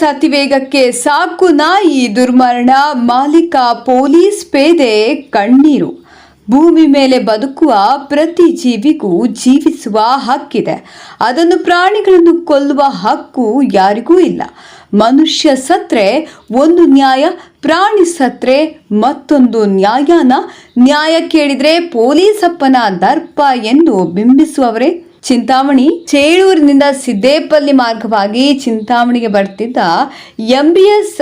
Bus ಅತಿವೇಗಕ್ಕೆ ಸಾಕು ನಾಯಿ ದುರ್ಮರಣ, ಮಾಲೀಕ ಪೊಲೀಸ್ ಪೇದೆ ಕಣ್ಣೀರು. ಭೂಮಿ ಮೇಲೆ ಬದುಕುವ ಪ್ರತಿ ಜೀವಿಗೂ ಜೀವಿಸುವ ಹಕ್ಕಿದೆ. ಅದನ್ನು ಪ್ರಾಣಿಗಳನ್ನು ಕೊಲ್ಲುವ ಹಕ್ಕು ಯಾರಿಗೂ ಇಲ್ಲ. ಮನುಷ್ಯ ಸತ್ರೆ, ಒಂದು ನ್ಯಾಯ, ಪ್ರಾಣಿ ಸತ್ರೆ, ಮತ್ತೊಂದು ನ್ಯಾಯನ. ನ್ಯಾಯ ಕೇಳಿದರೆ ಪೊಲೀಸಪ್ಪನ ದರ್ಪ ಎಂದು ಬಿಂಬಿಸುವವರೇ ಚಿಂತಾಮಣಿ ಚೇಳೂರಿನಿಂದ ಸಿದ್ದೇಪಲ್ಲಿ ಮಾರ್ಗವಾಗಿ ಚಿಂತಾಮಣಿಗೆ ಬರ್ತಿದ್ದ ಎಂಬಿಎಸ್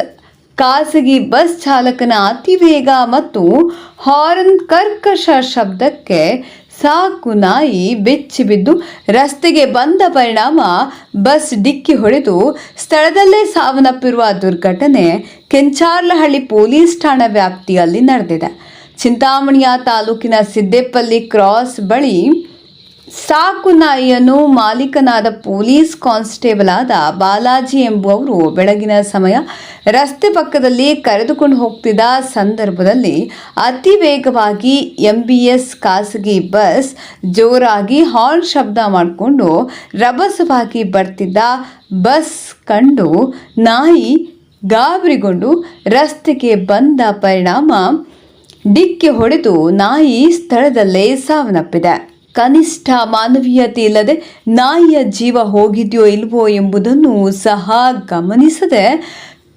ಖಾಸಗಿ ಬಸ್ ಚಾಲಕನ ಅತಿವೇಗ ಮತ್ತು ಹಾರ್ನ್ ಕರ್ಕಶ ಶಬ್ದಕ್ಕೆ ಸಾಕು ನಾಯಿ ಬೆಚ್ಚಿ ಬಿದ್ದು ರಸ್ತೆಗೆ ಬಂದ ಪರಿಣಾಮ ಬಸ್ ಡಿಕ್ಕಿ ಹೊಡೆದು ಸ್ಥಳದಲ್ಲೇ ಸಾವನ್ನಪ್ಪಿರುವ ದುರ್ಘಟನೆ ಕೆಂಚಾರ್ಲಹಳ್ಳಿ ಪೊಲೀಸ್ ಠಾಣಾ ವ್ಯಾಪ್ತಿಯಲ್ಲಿ ನಡೆದಿದೆ. ಚಿಂತಾಮಣಿಯ ತಾಲೂಕಿನ ಸಿದ್ದೇಪಲ್ಲಿ ಕ್ರಾಸ್ ಬಳಿ ಸಾಕು ನಾಯಿಯನ್ನು ಮಾಲೀಕನಾದ ಪೊಲೀಸ್ ಕಾನ್ಸ್ಟೇಬಲ್ ಆದ ಬಾಲಾಜಿ ಎಂಬುವವರು ಬೆಳಗಿನ ಸಮಯ ರಸ್ತೆ ಪಕ್ಕದಲ್ಲಿ ಕರೆದುಕೊಂಡು ಹೋಗ್ತಿದ್ದ ಸಂದರ್ಭದಲ್ಲಿ ಅತಿ ವೇಗವಾಗಿ ಎಂ ಬಿ ಎಸ್ ಖಾಸಗಿ ಬಸ್ ಜೋರಾಗಿ ಹಾರ್ನ್ ಶಬ್ದ ಮಾಡಿಕೊಂಡು ರಭಸವಾಗಿ ಬರ್ತಿದ್ದ ಬಸ್ ಕಂಡು ನಾಯಿ ಗಾಬರಿಗೊಂಡು ರಸ್ತೆಗೆ ಬಂದ ಪರಿಣಾಮ ಡಿಕ್ಕಿ ಹೊಡೆದು ನಾಯಿ ಸ್ಥಳದಲ್ಲೇ ಸಾವನ್ನಪ್ಪಿದೆ. ಕನಿಷ್ಠ ಮಾನವೀಯತೆ ಇಲ್ಲದೆ ನಾಯಿಯ ಜೀವ ಹೋಗಿದೆಯೋ ಇಲ್ವೋ ಎಂಬುದನ್ನು ಸಹ ಗಮನಿಸದೆ,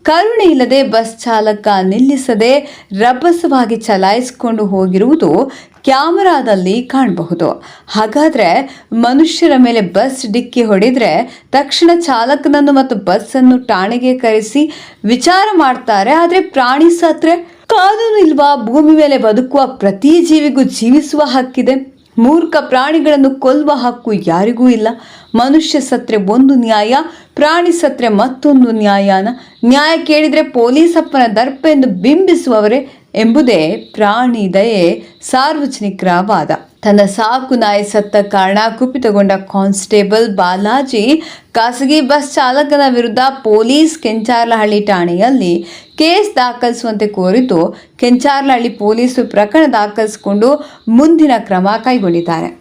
ಕರುಣೆ ಇಲ್ಲದೆ ಬಸ್ ಚಾಲಕ ನಿಲ್ಲಿಸದೆ ರಭಸವಾಗಿ ಚಲಾಯಿಸಿಕೊಂಡು ಹೋಗಿರುವುದು ಕ್ಯಾಮರಾದಲ್ಲಿ ಕಾಣಬಹುದು. ಹಾಗಾದರೆ ಮನುಷ್ಯರ ಮೇಲೆ ಬಸ್ ಡಿಕ್ಕಿ ಹೊಡೆದರೆ ತಕ್ಷಣ ಚಾಲಕನನ್ನು ಮತ್ತು ಬಸ್ಸನ್ನು ಠಾಣೆಗೆ ಕರೆಸಿ ವಿಚಾರ ಮಾಡ್ತಾರೆ. ಆದರೆ ಪ್ರಾಣಿ ಸತ್ರೆ, ಕಾನೂನು ಇಲ್ವಾ ಭೂಮಿ ಮೇಲೆ ಬದುಕುವ ಪ್ರತಿ ಜೀವಿಗೂ ಜೀವಿಸುವ ಹಕ್ಕಿದೆ. ಮೂರ್ಖ ಪ್ರಾಣಿಗಳನ್ನು ಕೊಲ್ಲುವ ಹಕ್ಕು ಯಾರಿಗೂ ಇಲ್ಲ. ಮನುಷ್ಯ ಸತ್ರೆ ಒಂದು ನ್ಯಾಯ, ಪ್ರಾಣಿ ಸತ್ರೆ ಮತ್ತೊಂದು ನ್ಯಾಯನ. ನ್ಯಾಯ ಕೇಳಿದರೆ ಪೊಲೀಸಪ್ಪನ ದರ್ಪ ಎಂದು ಬಿಂಬಿಸುವವರೇ ಎಂಬುದೇ ಪ್ರಾಣಿ ದಯೆ ಸಾರ್ವಜನಿಕರ ವಾದ. ತನ್ನ ಸಾಕು ನಾಯಿ ಸತ್ತ ಕಾರಣ ಕುಪಿತಗೊಂಡ ಕಾನ್ಸ್ಟೇಬಲ್ ಬಾಲಾಜಿ ಖಾಸಗಿ ಬಸ್ ಚಾಲಕನ ವಿರುದ್ಧ ಪೊಲೀಸ್ ಕೆಂಚಾರ್ಲಹಳ್ಳಿ ಠಾಣೆಯಲ್ಲಿ ಕೇಸ್ ದಾಖಲಿಸುವಂತೆ ಕೋರಿತು ಕೆಂಚಾರ್ಲಹಳ್ಳಿ ಪೊಲೀಸರು ಪ್ರಕರಣ ದಾಖಲಿಸಿಕೊಂಡು ಮುಂದಿನ ಕ್ರಮ ಕೈಗೊಂಡಿದ್ದಾರೆ.